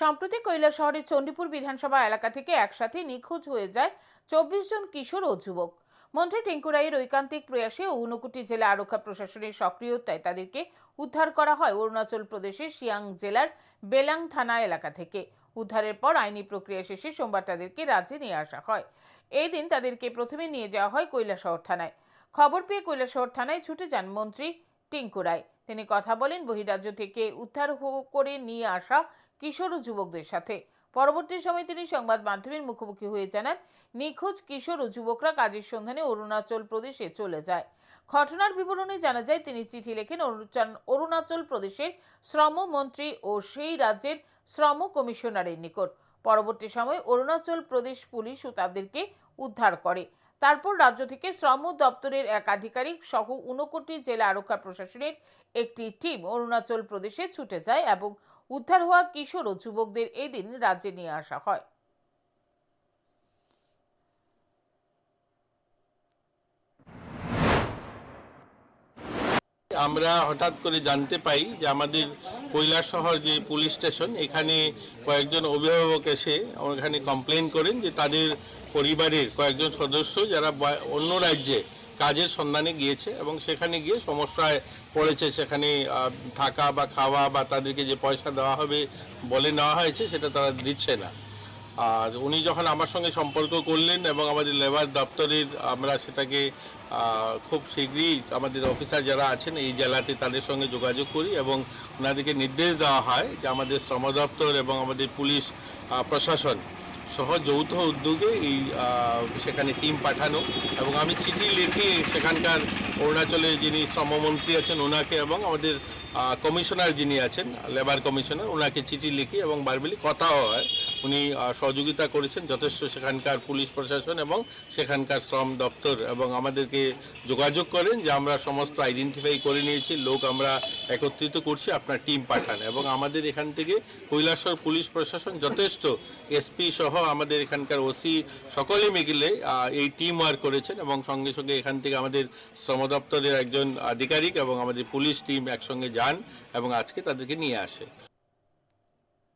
সম্প্রতি কৈলা শহরের চণ্ডীপুর বিধানসভা এলাকা থেকে একসাথে নিখোঁজ হয়ে যায় চব্বিশ জন কিশোর ও যুবক। মন্ত্রী টিঙ্কু রায়ের ঐকান্তিক প্রয়াসে ঊনকোটি জেলা আরক্ষা প্রশাসনের সক্রিয়তায় তাদেরকে উদ্ধার করা হয় অরুণাচল প্রদেশের সিয়াং জেলার বেলাং থানা এলাকা থেকে। উদ্ধারের পর আইনি প্রক্রিয়া শেষে সোমবার তাদেরকে রাজ্যে নিয়ে আসা হয়। এই দিন তাদেরকে প্রথমে নিয়ে যাওয়া হয় কৈলাসহর থানায়। খবর পেয়ে কৈলাসহর থানায় ছুটে যান মন্ত্রী টিঙ্কু রায়। তিনি কথা বলেন বহিরাজ্য থেকে উদ্ধার করে নিয়ে আসা কিশোর ও যুবকদের সাথে। পরবর্তী সময় তিনি সংবাদ মাধ্যমের মুখোমুখি হয়ে জানান, নিখোঁজ কিশোর ও যুবকরা কাজের সন্ধানে অরুণাচল প্রদেশে চলে যায়। ঘটনার বিবরণে জানা যায়, তিনি চিঠি লেখেন, অরুণাচল প্রদেশের শ্রম মন্ত্রী ও সেই রাজ্যের শ্রম কমিশনারের নিকট। পরবর্তী সময় অরুণাচল প্রদেশ পুলিশ ও তাদেরকে উদ্ধার করে। তারপর রাজ্য থেকে শ্রম দপ্তরের এক আধিকারিক সহ ঊনকোটি জেলা আরক্ষা প্রশাসনের একটি টিম অরুণাচল প্রদেশে ছুটে যায় এবং উদ্ধার হওয়া কিশোর ও যুবকদের এদিন রাজ্যে নিয়ে আসা হয়। আমরা হঠাৎ করে জানতে পাই যে আমাদের কৈলাসহর যে পুলিশ স্টেশন, এখানে কয়েকজন অভিভাবক এসে ওখানে কমপ্লেন করেন যে তাদের পরিবারের কয়েকজন সদস্য যারা অন্য রাজ্যে কাজের সন্ধানে গিয়েছে এবং সেখানে গিয়ে সমস্যায় পড়েছে। সেখানে থাকা বা খাওয়া বা তাদেরকে যে পয়সা দেওয়া হবে বলে নেওয়া হয়েছে, সেটা তারা দিচ্ছে না। আর উনি যখন আমার সঙ্গে সম্পর্ক করলেন এবং আমাদের লেবার দপ্তরের আমরা সেটাকে খুব শীঘ্রই আমাদের অফিসার যারা আছেন এই জেলাতে তাদের সঙ্গে যোগাযোগ করি এবং ওনাদেরকে নির্দেশ দেওয়া হয় যে আমাদের শ্রম দপ্তর এবং আমাদের পুলিশ প্রশাসন সহ যৌথ উদ্যোগে এই সেখানে টিম পাঠানো এবং আমি চিঠি লিখে সেখানকার অরুণাচলের যিনি শ্রমমন্ত্রী আছেন ওনাকে এবং আমাদের কমিশনার যিনি আছেন লেবার কমিশনার ওনাকে চিঠি লিখি এবং বারবেলি কথাও হয়। উনি সহযোগিতা করেছেন। যথেষ্ট সেখানকার পুলিশ প্রশাসন এবং সেখানকার শ্রম দপ্তর এবং আমাদেরকে যোগাযোগ করেন যে আমরা সমস্ত আইডেন্টিফাই করে নিয়েছি, লোক আমরা একত্রিত করছি, আপনার টিম পাঠান। এবং আমাদের এখান থেকে কৈলাসর পুলিশ প্রশাসন যথেষ্ট এসপি সহ আমাদের এখানকার ওসি সকলে মিলে এই টিম ওয়ার্ক করেছেন এবং সঙ্গে সঙ্গে এখান থেকে আমাদের শ্রম দপ্তরের একজন আধিকারিক এবং আমাদের পুলিশ টিম একসঙ্গে যান এবং আজকে তাদেরকে নিয়ে আসে।